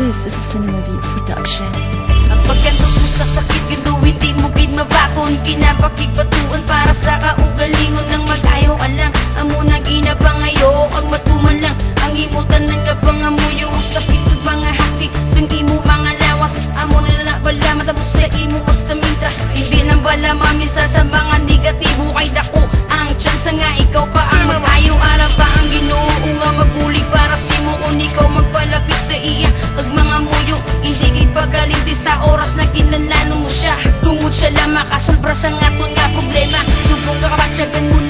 This is a Cinema Beats production. Ang pagkantos mo sa sakit Gando hindi mo gid mabaton Kinapakigpatuan para sa kaugalingon Nang mag-ayaw alang Amo na ginabangayo Ang matuman lang Ang imutan ng ngabangamuyo Ang sakit ng makasolbra sa problema. Subong ka kapatsagan mo na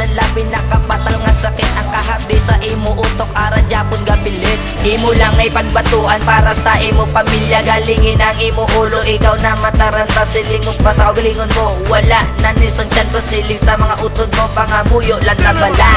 ginadala pinakapatal nga sakit Ang kahapdi sa imo utok ara japon gabilit. Imo lang may pagbatuan para sa imo pamilya Galingin ang imo ulo. Ikaw na mataranta Silingog pa sa kagalingon mo. Wala na nisang chance sa siling sa mga utod mo Pangamuyo lang na bala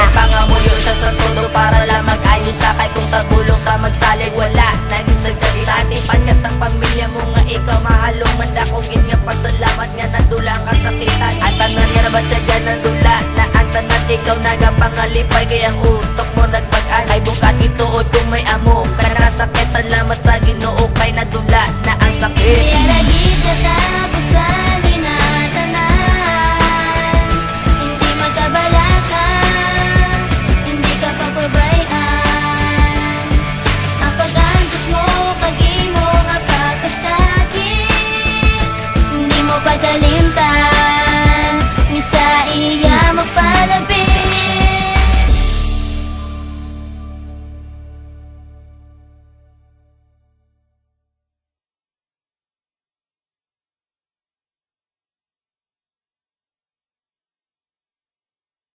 ikaw nagapangalipay Kaya ang utok mo nagbagan Ay bukat ituod kung may amo. Kana sakit salamat sa ginoo kay nadula na ang sakit